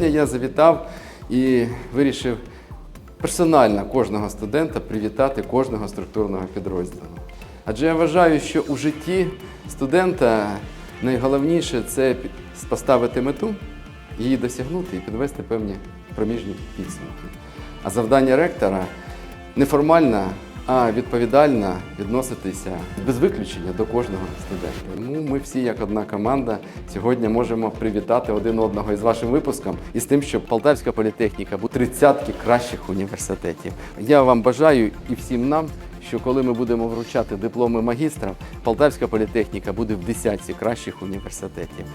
сьогодні я завітав і вирішив персонально кожного студента привітати кожного структурного підрозділу. Адже я вважаю, що у житті студента найголовніше це поставити мету, її досягнути і підвести певні проміжні підсумки. А завдання ректора неформально, а відповідально відноситися без виключення до кожного студента. Тому ми всі, як одна команда, сьогодні можемо привітати один одного із вашим випуском і з тим, що Полтавська політехніка буде тридцятки кращих університетів. Я вам бажаю і всім нам. Що коли ми будемо вручати дипломи магістрів, Полтавська політехніка буде в десятці кращих університетів.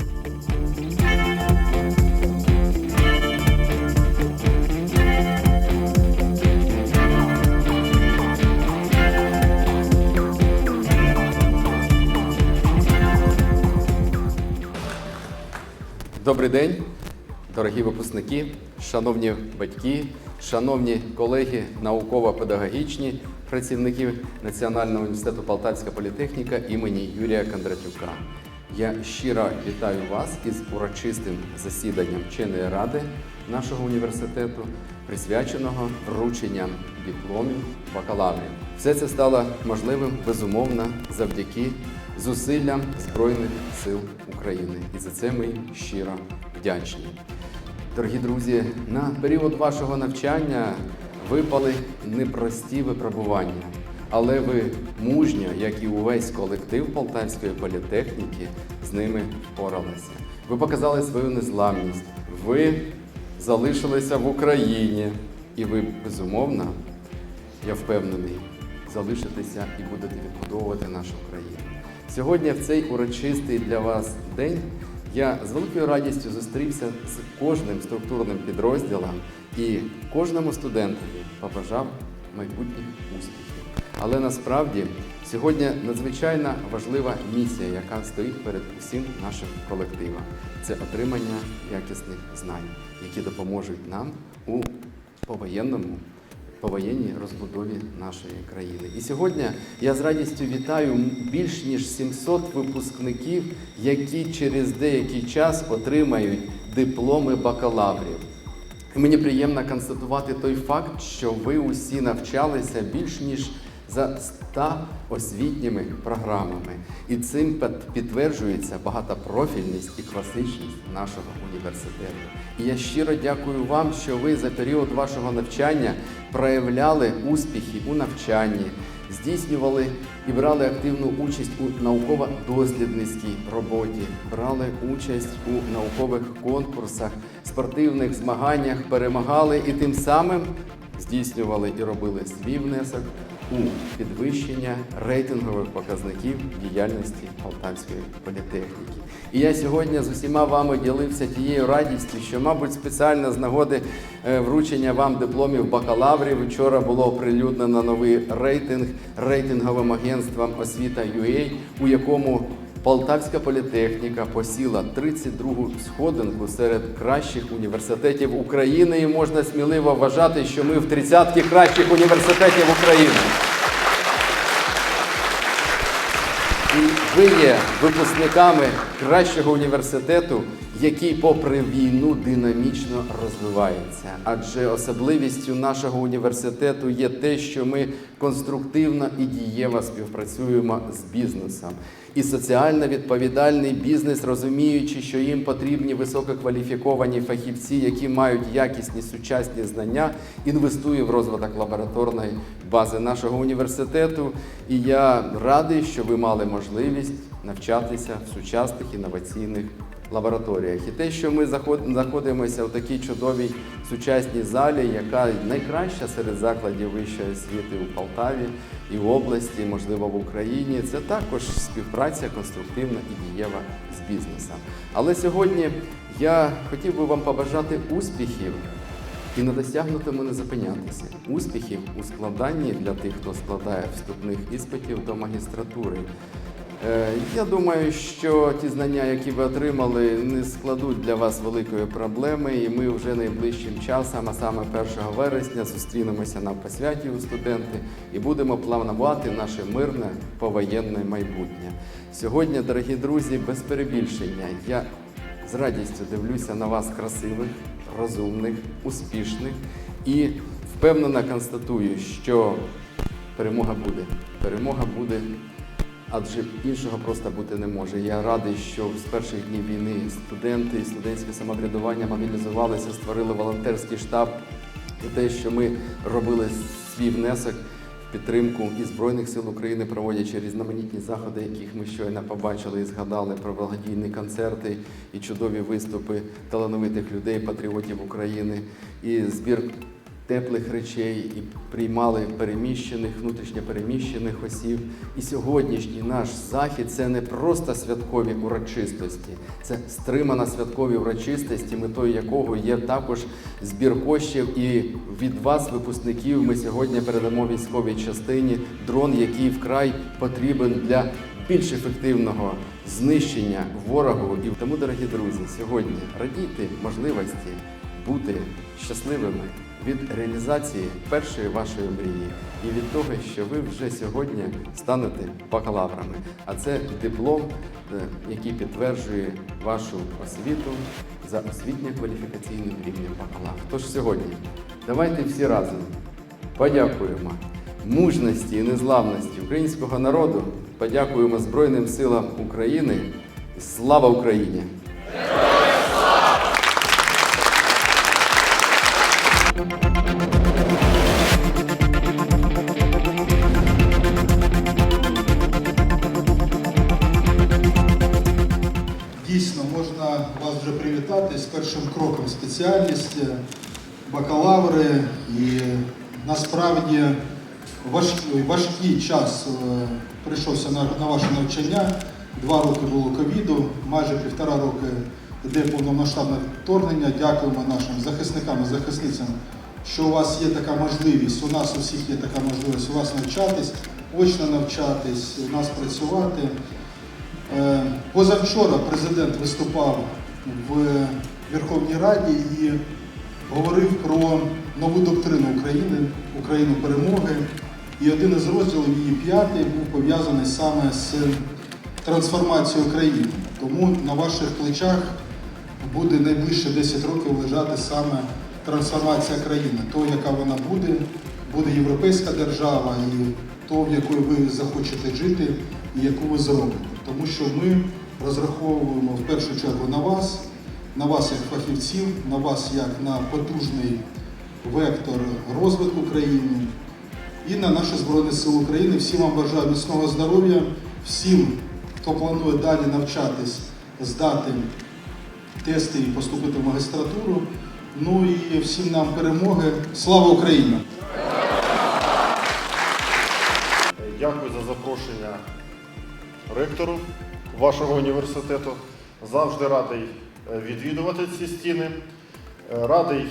Добрий день, дорогі випускники, шановні батьки, шановні колеги науково-педагогічні працівники Національного університету Полтавська політехніка імені Юрія Кондратюка. Я щиро вітаю вас із урочистим засіданням вченої ради нашого університету, присвяченого врученням дипломів бакалаврів. Все це стало можливим безумовно завдяки зусиллям Збройних сил України. І за це ми щиро вдячні. Дорогі друзі, на період вашого навчання випали непрості випробування, але ви мужньо, як і увесь колектив Полтавської політехніки, з ними впоралися. Ви показали свою незламність, ви залишилися в Україні, і ви безумовно, я впевнений, залишитеся і будете відбудовувати нашу країну. Сьогодні, в цей урочистий для вас день, я з великою радістю зустрівся з кожним структурним підрозділом і кожному студентові побажав майбутніх успіхів. Але насправді сьогодні надзвичайно важлива місія, яка стоїть перед усім нашим колективом. Це отримання якісних знань, які допоможуть нам у повоєнному повоєнній розбудові нашої країни. І сьогодні я з радістю вітаю більш ніж 700 випускників, які через деякий час отримають дипломи бакалаврів. І мені приємно констатувати той факт, що ви усі навчалися більш ніж за 100 освітніми програмами. І цим під- підтверджується багатопрофільність і класичність нашого університету. І я щиро дякую вам, що ви за період вашого навчання проявляли успіхи у навчанні, здійснювали і брали активну участь у науково-дослідницькій роботі, брали участь у наукових конкурсах, спортивних змаганнях, перемагали і тим самим здійснювали і робили свій внесок у підвищення рейтингових показників діяльності Полтавської політехніки. І я сьогодні з усіма вами ділився тією радістю, що, мабуть, спеціально з нагоди е, вручення вам дипломів бакалаврів вчора було оприлюднено новий рейтинг рейтинговим агентством освіта UA, у якому Полтавська політехніка посіла 32-гу сходинку серед кращих університетів України, і можна сміливо вважати, що ми в 30-ті кращих університетів України. Ви є випускниками кращого університету, який, попри війну, динамічно розвивається. Адже особливістю нашого університету є те, що ми конструктивно і дієво співпрацюємо з бізнесом. І соціально відповідальний бізнес, розуміючи, що їм потрібні висококваліфіковані фахівці, які мають якісні сучасні знання, інвестує в розвиток лабораторної бази нашого університету. І я радий, що ви мали можливість навчатися в сучасних інноваційних лабораторіях. І те, що ми знаходимося в такій чудовій сучасній залі, яка найкраща серед закладів вищої освіти у Полтаві і в області, можливо, в Україні, це також співпраця конструктивна і дієва з бізнесом. Але сьогодні я хотів би вам побажати успіхів і на досягнутому не зупинятися. Успіхів у складанні для тих, хто складає вступних іспитів до магістратури. Е, Я думаю, що ті знання, які ви отримали, не складуть для вас великої проблеми, і ми вже найближчим часом, а саме 1 вересня, зустрінемося на посвяті у студенти і будемо планувати наше мирне повоєнне майбутнє. Сьогодні, дорогі друзі, без перебільшення, я з радістю дивлюся на вас красивих, розумних, успішних і впевнено констатую, що перемога буде. Перемога буде, адже іншого просто бути не може. Я радий, що з перших днів війни студенти і студентське самоврядування мобілізувалися, створили волонтерський штаб. І те, що ми робили свій внесок в підтримку і Збройних сил України, проводячи різноманітні заходи, яких ми щойно побачили і згадали про благодійні концерти і чудові виступи талановитих людей, патріотів України, і збір теплих речей, і приймали переміщених, внутрішньо переміщених осіб. І сьогоднішній наш захід це не просто святкові урочистості, це стримана святкові урочистості, метою якого є також збір коштів. І від вас, випускників, ми сьогодні передамо військовій частині дрон, який вкрай потрібен для більш ефективного знищення ворогу. І тому, дорогі друзі, сьогодні радійте можливості бути щасливими від реалізації першої вашої мрії і від того, що ви вже сьогодні станете бакалаврами. А це диплом, е, який підтверджує вашу освіту за освітньо-кваліфікаційним рівнем бакалавр. Тож сьогодні давайте всі разом подякуємо мужності і незламності українського народу, подякуємо Збройним силам України. Слава Україні! Дійсно, можна вас вже привітати з першим кроком спеціальності, бакалаври. І насправді важкий, важкий час е, прийшовся на, на ваше навчання. Два роки було ковіду, майже півтора роки йде повномасштабне вторгнення. Дякуємо нашим захисникам і захисницям, що у вас є така можливість, у нас у всіх є така можливість у вас навчатись, очно навчатись, у нас працювати. Е, Позавчора президент виступав в Верховній Раді і говорив про нову доктрину України, Україну перемоги. І один із розділів її п'ятий був пов'язаний саме з трансформацією країни. Тому на ваших плечах буде найближче 10 років лежати саме трансформація країни, то, яка вона буде, буде європейська держава і то, в якої ви захочете жити і яку ви зробите. Тому що ми розраховуємо в першу чергу на вас, на вас як фахівців, на вас як на потужний вектор розвитку країни і на наші Збройні Сили України. Всім вам бажаю міцного здоров'я, всім, хто планує далі навчатись, здати тести і поступити в магістратуру. Ну і всім нам перемоги. Слава Україні! Дякую за запрошення ректору вашого університету. Завжди радий е, відвідувати ці стіни. Е, Радий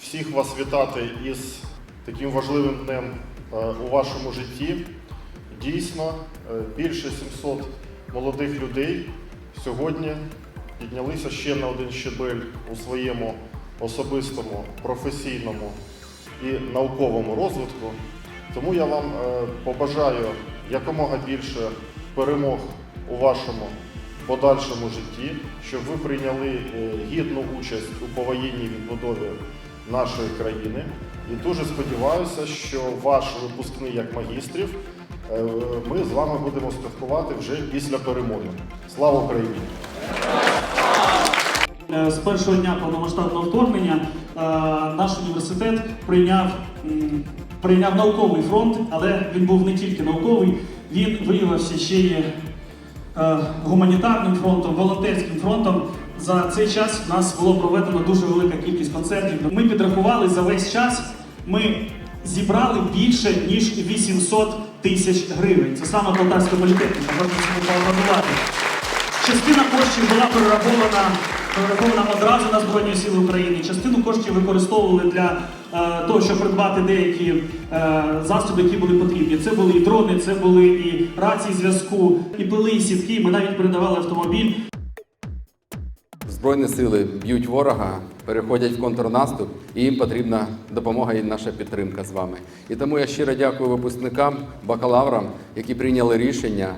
всіх вас вітати із таким важливим днем е, у вашому житті. Дійсно, більше 700 молодих людей сьогодні піднялися ще на один щебель у своєму особистому, професійному і науковому розвитку. Тому я вам е, побажаю якомога більше перемог у вашому подальшому житті, щоб ви прийняли е, гідну участь у повоєнній відбудові нашої країни. І дуже сподіваюся, що ваш випускний як магістрів е, ми з вами будемо святкувати вже після перемоги. Слава Україні! Е, З першого дня повномасштабного вторгнення е, наш університет прийняв, прийняв науковий фронт, але він був не тільки науковий, він виявився ще й е, гуманітарним фронтом, волонтерським фронтом. За цей час в нас було проведено дуже велика кількість концертів. Ми підрахували за весь час. Ми зібрали більше ніж 800 тисяч гривень. Це саме полтавська політехніка. Можна. Частина коштів була перерахована, перерахована одразу на Збройні Сили України. Частину коштів використовували для е, того, щоб придбати деякі е, засоби, які були потрібні. Це були і дрони, це були і рації зв'язку, і пили, і сітки. Ми навіть передавали автомобіль. Збройні сили б'ють ворога, переходять в контрнаступ, і їм потрібна допомога і наша підтримка з вами. І тому я щиро дякую випускникам, бакалаврам, які прийняли рішення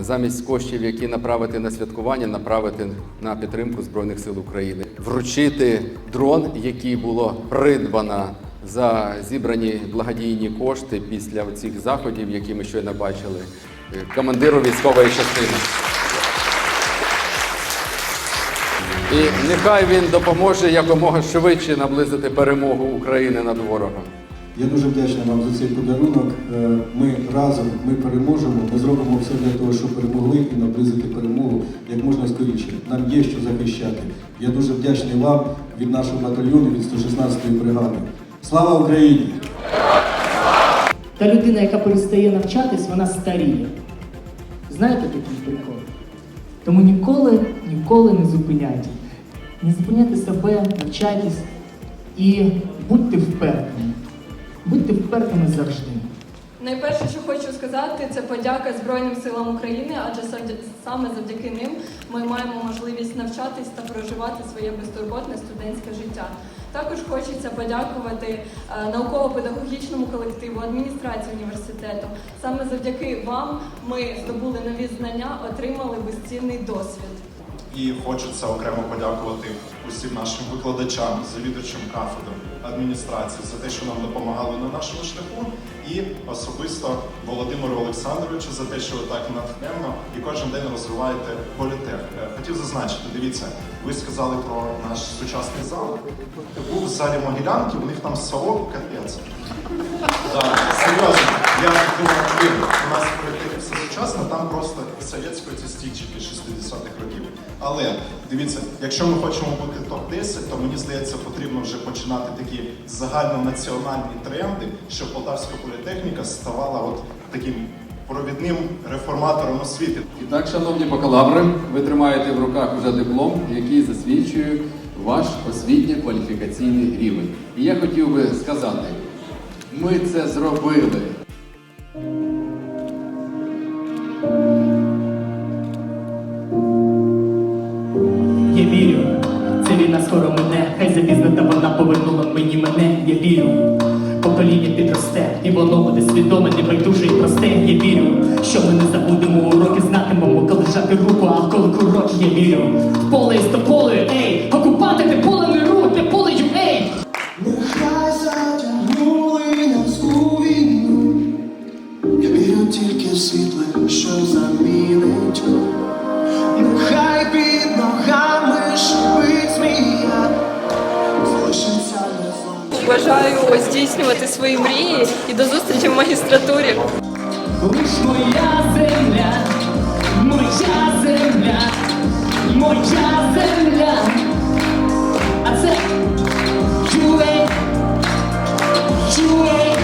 замість коштів, які направити на святкування, направити на підтримку Збройних сил України, вручити дрон, який було придбано за зібрані благодійні кошти після цих заходів, які ми щойно бачили, е, командиру військової частини. І нехай він допоможе якомога швидше наблизити перемогу України над ворогом. Я дуже вдячний вам за цей подарунок. Е, Ми разом ми переможемо. Ми зробимо все для того, щоб перемогли і наблизити перемогу як можна скоріше. Нам є що захищати. Я дуже вдячний вам від нашого батальйону, від 116-ї бригади. Слава Україні! Та людина, яка перестає навчатись, вона старіє. Знаєте такий прикол? Тому ніколи, ніколи не зупиняйте. Не зупиняйте себе, навчайтесь і будьте впертими. Будьте впертими завжди. Найперше, що хочу сказати, це подяка Збройним силам України, адже саме завдяки ним ми маємо можливість навчатись та проживати своє безтурботне студентське життя. Також хочеться подякувати е, науково-педагогічному колективу, адміністрації університету. Саме завдяки вам ми здобули нові знання, отримали безцінний досвід. І хочеться окремо подякувати усім нашим викладачам, завідувачам кафедр, адміністрації за те, що нам допомагали на нашому шляху, і особисто Володимиру Олександровичу за те, що ви так натхненно і кожен день розвиваєте політех. Е, Хотів зазначити, дивіться, ви сказали про наш сучасний зал. Був в залі Могилянки, у них там село капець. Серйозно, я думаю, у нас в сучасно, там просто совєтської стільчики 60-х років. Але дивіться, якщо ми хочемо бути топ-10, то мені здається, потрібно вже починати такі загальнонаціональні тренди, щоб Полтавська політехніка ставала от таким провідним реформатором освіти. І так, шановні бакалаври, ви тримаєте в руках вже диплом, який засвідчує ваш освітньо-кваліфікаційний рівень. І я хотів би сказати, ми це зробили. Скоро мене, хай запізнена вона повернула мені мене, я вірю. Покоління підросте, і воно буде свідоме, небайдуже і просте. Я вірю, що ми не забудемо уроки, знатимемо, коли жати руку, а коли курок, я вірю. В поле із тополею, ей, бажаю здійснювати свої мрії і до зустрічі в магістратурі. Лиш моя земля, моя земля, моя земля. А це чує, чує.